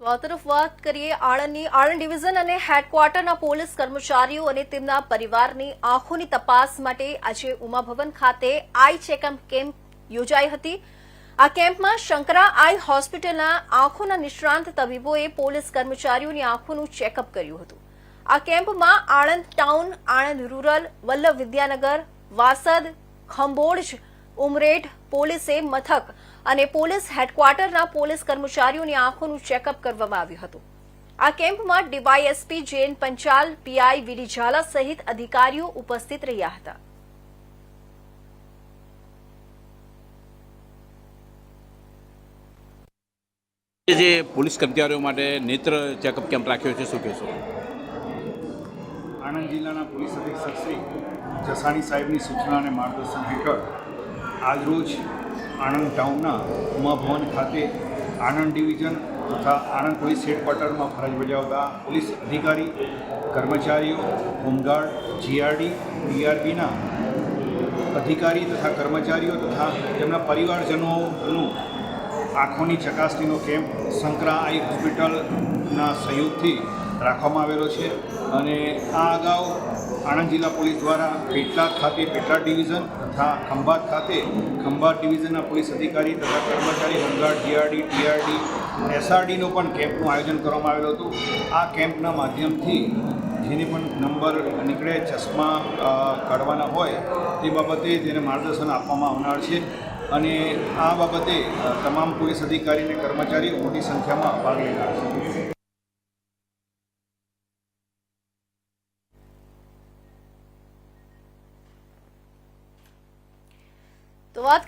તો આ તરફ વાત કરીએ આણંદની, આણંદ ડિવિઝન અને હેડક્વાર્ટરના પોલીસ કર્મચારીઓ અને તેમના પરિવારની આંખોની તપાસ માટે આજે ઉમાભવન ખાતે આઈ ચેકઅપ કેમ્પ યોજાઈ હતી. આ કેમ્પમાં શંકરા આઈ હોસ્પિટલના આંખોના નિષ્ણાંત તબીબોએ પોલીસ કર્મચારીઓની આંખોનું ચેકઅપ કર્યું હતું. આ કેમ્પમાં આણંદ ટાઉન, આણંદ રૂરલ, વલ્લભ વિદ્યાનગર, વાસદ, ખંભોળજ ઉમરેઠ પોલીસે મથક અને પોલીસ હેડક્વાર્ટરના પોલીસ કર્મચારીઓની આંખોનું ચેકઅપ કરવામાં આવ્યું હતું. આ કેમ્પમાં DYSP Jain Panchal PI V Jhala Zala અધિકારીઓ ઉપસ્થિત રહ્યા હતા. જે પોલીસ કર્મચારીઓ માટે નેત્ર ચેકઅપ કેમ્પ રાખ્યો છે શું કહેશો? આણંદ જિલ્લાના પોલીસ અધિક્ષક શ્રી જસાણી સાહેબની સૂચના અને માર્ગદર્શન હેઠળ આજરોજ આણંદ ટાઉનના ઉમાભવન ખાતે આણંદ ડિવિઝન તથા આણંદ પોલીસ હેડક્વાર્ટરમાં ફરજ બજાવતા પોલીસ અધિકારી, કર્મચારીઓ, હોમગાર્ડ, જીઆરડી ડીઆરબીના અધિકારી તથા કર્મચારીઓ તથા તેમના પરિવારજનોનું આંખોની ચકાસણીનો કેમ્પ શંકરા આઈ હોસ્પિટલના સહયોગથી રાખવામાં આવેલો છે અને આ અગાઉ આણંદ જિલ્લા પોલીસ દ્વારા પેટલાદ ખાતે, પેટલાદ ડિવિઝન તથા ખંભાત ખાતે ખંભાત ડિવિઝનના પોલીસ અધિકારી તથા કર્મચારી હોમગાર્ડ, ડીઆરડી, ટીઆરડી, એસઆરડીનું પણ કેમ્પનું આયોજન કરવામાં આવેલું હતું. આ કેમ્પના માધ્યમથી જેને પણ નંબર નીકળે, ચશ્મા કાઢવાના હોય તે બાબતે તેને માર્ગદર્શન આપવામાં આવનાર છે અને આ બાબતે તમામ પોલીસ અધિકારી અને કર્મચારીઓ મોટી સંખ્યામાં ભાગ લેનાર છે. तो बहुत